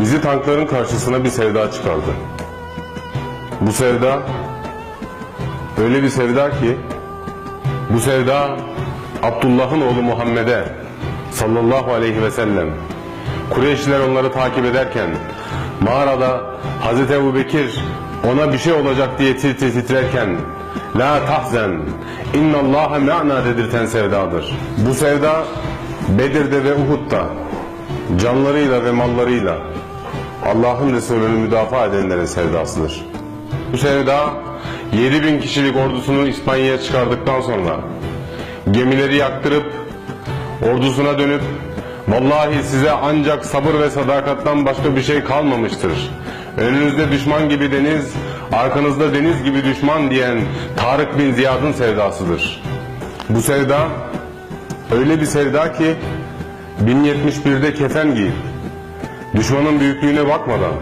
Bizi tankların karşısına bir sevda çıkardı. Bu sevda öyle bir sevda ki bu sevda Abdullah'ın oğlu Muhammed'e sallallahu aleyhi ve sellem Kureyşliler onları takip ederken mağarada Hazreti Ebu Bekir ona bir şey olacak diye tir titrerken La tahzen innallaha me'na dedirten sevdadır. Bu sevda Bedir'de ve Uhud'da canlarıyla ve mallarıyla Allah'ın Resulü'nü müdafaa edenlerin sevdasıdır. Bu sevda 7000 kişilik ordusunu İspanya'ya çıkardıktan sonra gemileri yaktırıp ordusuna dönüp vallahi size ancak sabır ve sadakattan başka bir şey kalmamıştır. Önünüzde düşman gibi deniz, arkanızda deniz gibi düşman diyen Tarık bin Ziyad'ın sevdasıdır. Bu sevda öyle bir sevda ki 1071'de kefen giyip düşmanın büyüklüğüne bakmadan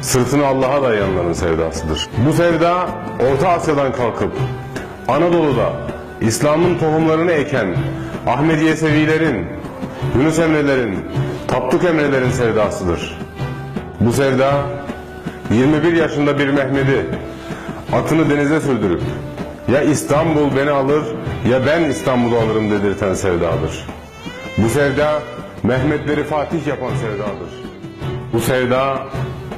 sırtını Allah'a dayayanların sevdasıdır. Bu sevda Orta Asya'dan kalkıp Anadolu'da İslam'ın tohumlarını eken Ahmediye Sevilerin, Yunus Emre'lerin, Tapduk Emre'lerin sevdasıdır. Bu sevda 21 yaşında bir Mehmet'i atını denize sürdürüp ya İstanbul beni alır ya ben İstanbul'u alırım dedirten sevdadır. Bu sevda Mehmetleri Fatih yapan sevdadır. Bu sevda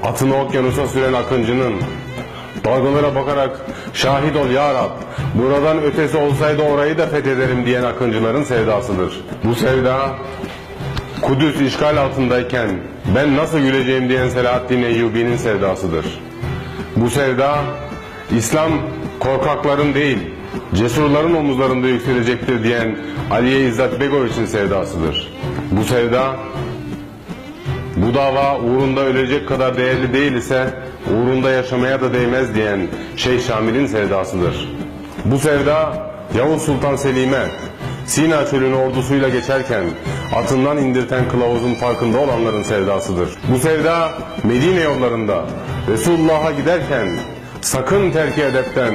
atını okyanusa süren akıncının dalgalara bakarak şahit ol ya Rab buradan ötesi olsaydı orayı da fethederim diyen akıncıların sevdasıdır. Bu sevda Kudüs işgal altındayken ben nasıl güleceğim diyen Selahaddin Eyyubi'nin sevdasıdır. Bu sevda İslam korkakların değil cesurların omuzlarında yükselecektir diyen Aliye İzzet Begoviç'in sevdasıdır. Bu sevda bu dava uğrunda ölecek kadar değerli değil ise uğrunda yaşamaya da değmez diyen Şeyh Şamil'in sevdasıdır. Bu sevda Yavuz Sultan Selim'e Sina çölünü ordusuyla geçerken atından indirten kılavuzun farkında olanların sevdasıdır. Bu sevda Medine yollarında Resulullah'a giderken sakın terki edepten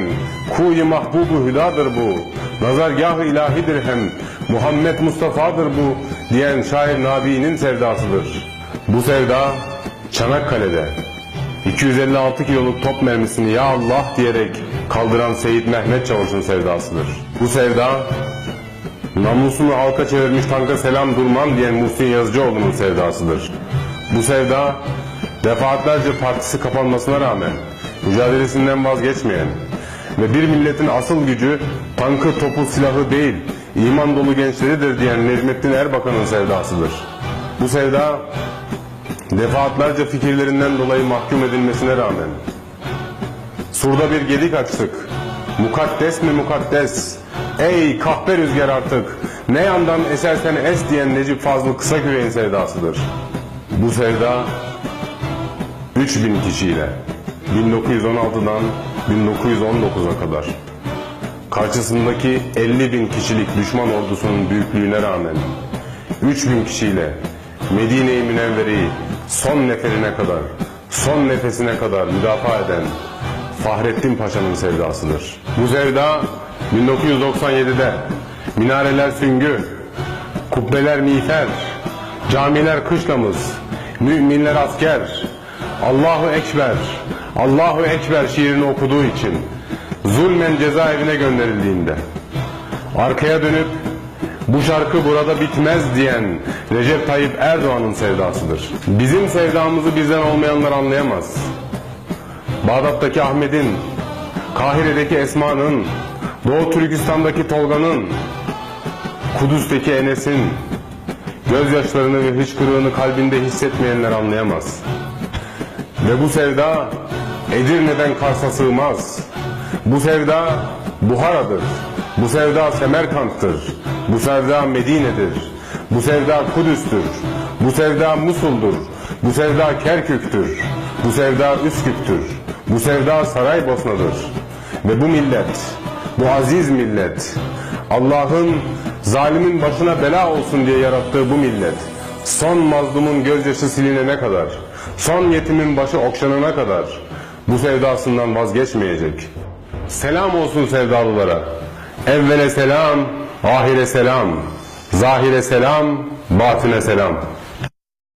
kuyu mahbubu hüdadır bu nazargah ilahidir hem Muhammed Mustafa'dır bu diyen şair Nabi'nin sevdasıdır. Bu sevda Çanakkale'de 256 kiloluk top mermisini ya Allah diyerek kaldıran Seyit Mehmet Çavuş'un sevdasıdır. Bu sevda namusunu halka çevirmiş tanka selam durmam diyen Muhsin Yazıcıoğlu'nun sevdasıdır. Bu sevda defaatlerce partisi kapanmasına rağmen mücadelesinden vazgeçmeyen ve bir milletin asıl gücü tankı, topu, silahı değil iman dolu gençleridir diyen Necmettin Erbakan'ın sevdasıdır. Bu sevda defaatlerce fikirlerinden dolayı mahkum edilmesine rağmen surda bir gedik açtık. Mukaddes mi mukaddes? Ey kahpe rüzgar artık ne yandan esersen es diyen Necip Fazıl Kısaküre'nin sevdasıdır. Bu sevda 3000 kişiyle 1916'dan 1919'a kadar karşısındaki 50 bin kişilik düşman ordusunun büyüklüğüne rağmen 3000 kişiyle Medine-i Münevvere'yi son neferine kadar, son nefesine kadar müdafaa eden Fahrettin Paşa'nın sevdasıdır. Bu sevda 1997'de minareler süngü, kubbeler miğfer, camiler kışlamız, müminler asker, Allahu Ekber, Allahu Ekber şiirini okuduğu için zulmen cezaevine gönderildiğinde arkaya dönüp bu şarkı burada bitmez diyen Recep Tayyip Erdoğan'ın sevdasıdır. Bizim sevdamızı bizden olmayanlar anlayamaz. Bağdat'taki Ahmet'in, Kahire'deki Esma'nın, Doğu Türkistan'daki Tolga'nın, Kudüs'teki Enes'in gözyaşlarını ve hıçkırığını kalbinde hissetmeyenler anlayamaz. Ve bu sevda Edirne'den Kars'a sığmaz. Bu sevda Buhara'dır. Bu sevda Semerkant'tır. Bu sevda Medine'dir. Bu sevda Kudüs'tür. Bu sevda Musul'dur. Bu sevda Kerkük'tür. Bu sevda Üsküp'tür. Bu sevda Saraybosna'dır. Ve bu millet, bu aziz millet, Allah'ın zalimin başına bela olsun diye yarattığı bu millet, son mazlumun gözyaşı silinene kadar, son yetimin başı okşanana kadar bu sevdasından vazgeçmeyecek. Selam olsun sevdalılara. Evvele selam, ahire selam, zahire selam, batine selam.